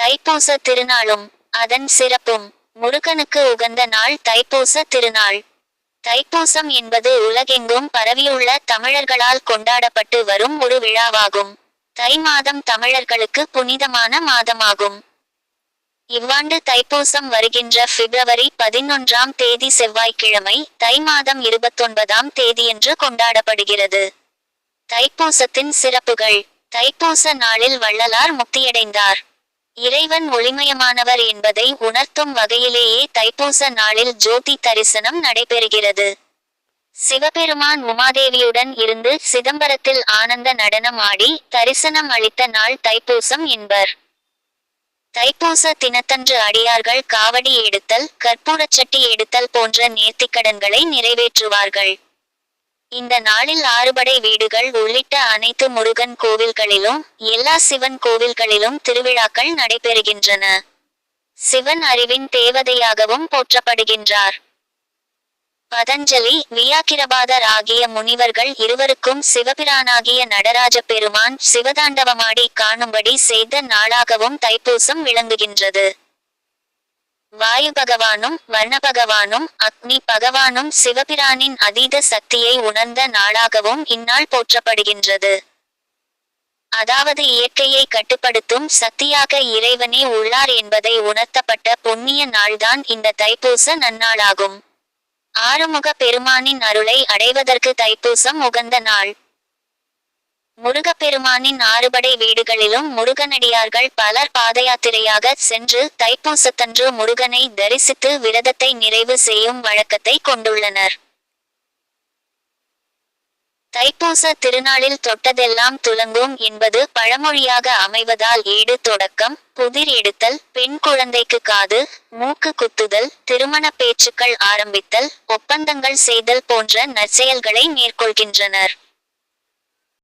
தைப்பூச திருநாளும் அதன் சிறப்பும் முருகனுக்கு உகந்த நாள் தைப்பூச திருநாள். தைப்பூசம் என்பது உலகெங்கும் பரவியுள்ள தமிழர்களால் கொண்டாடப்பட்டு வரும் ஒரு விழாவாகும். தை மாதம் தமிழர்களுக்கு புனிதமான மாதமாகும். இவ்வாண்டு தைப்பூசம் வருகின்ற பிப்ரவரி பதினொன்றாம் தேதி செவ்வாய்க்கிழமை தை மாதம் இருபத்தொன்பதாம் தேதியன்று கொண்டாடப்படுகிறது. தைப்பூசத்தின் சிறப்புகள் தைப்பூச நாளில் வள்ளலார் முக்தியடைந்தார். இறைவன் ஒளிமயமானவர் என்பதை உணர்த்தும் வகையிலேயே தைப்பூச நாளில் ஜோதி தரிசனம் நடைபெறுகிறது. சிவபெருமான் உமாதேவியுடன் இருந்து சிதம்பரத்தில் ஆனந்த நடனம் ஆடி தரிசனம் அளித்த நாள் தைப்பூசம் என்பர். தைப்பூச தினத்தன்று அடியார்கள் காவடி எடுத்தல் கற்பூரச்சட்டி எடுத்தல் போன்ற நேர்த்திக்கடன்களை நிறைவேற்றுவார்கள். இந்த நாளில் ஆறுபடை வீடுகள் உள்ளிட்ட அனைத்து முருகன் கோவில்களிலும் எல்லா சிவன் கோவில்களிலும் திருவிழாக்கள் நடைபெறுகின்றன. சிவன் அறிவின் தேவதையாகவும் போற்றப்படுகின்றார். பதஞ்சலி வியாக்கிரபாதர் ஆகிய முனிவர்கள் இருவருக்கும் சிவபிரானாகிய நடராஜ பெருமான் சிவதாண்டவமாடி காணும்படி செய்த நாளாகவும் தைப்பூசம் விளங்குகின்றது. வாயு பகவானும் வர்ண பகவானும் அக்னி பகவானும் சிவபிரானின் அதீத சக்தியை உணர்ந்த நாளாகவும் இந்நாள் போற்றப்படுகின்றது. அதாவது இயற்கையை கட்டுப்படுத்தும் சக்தியாக இறைவனே உள்ளார் என்பதை உணர்த்தப்பட்ட புண்ணிய நாள்தான் இந்த தைப்பூச நன்னாளாகும். ஆறுமுக பெருமானின் அருளை அடைவதற்கு தைப்பூசம் உகந்த நாள். முருகப்பெருமானின் ஆறுபடை வீடுகளிலும் முருகனடியார்கள் பலர் பாதயாத்திரையாக சென்று தைப்பூசத்தன்று முருகனை தரிசித்து விரதத்தை நிறைவு செய்யும் வழக்கத்தை கொண்டுள்ளனர். தைப்பூச திருநாளில் தொட்டதெல்லாம் துலங்கும் என்பது பழமொழியாக அமைவதால் ஈடு தொடக்கம் புதிர் எடுத்தல் பெண் குழந்தைக்கு காது மூக்கு குத்துதல் திருமண பேச்சுக்கள் ஆரம்பித்தல் ஒப்பந்தங்கள் செய்தல் போன்ற நற்செயல்களை மேற்கொள்கின்றனர்.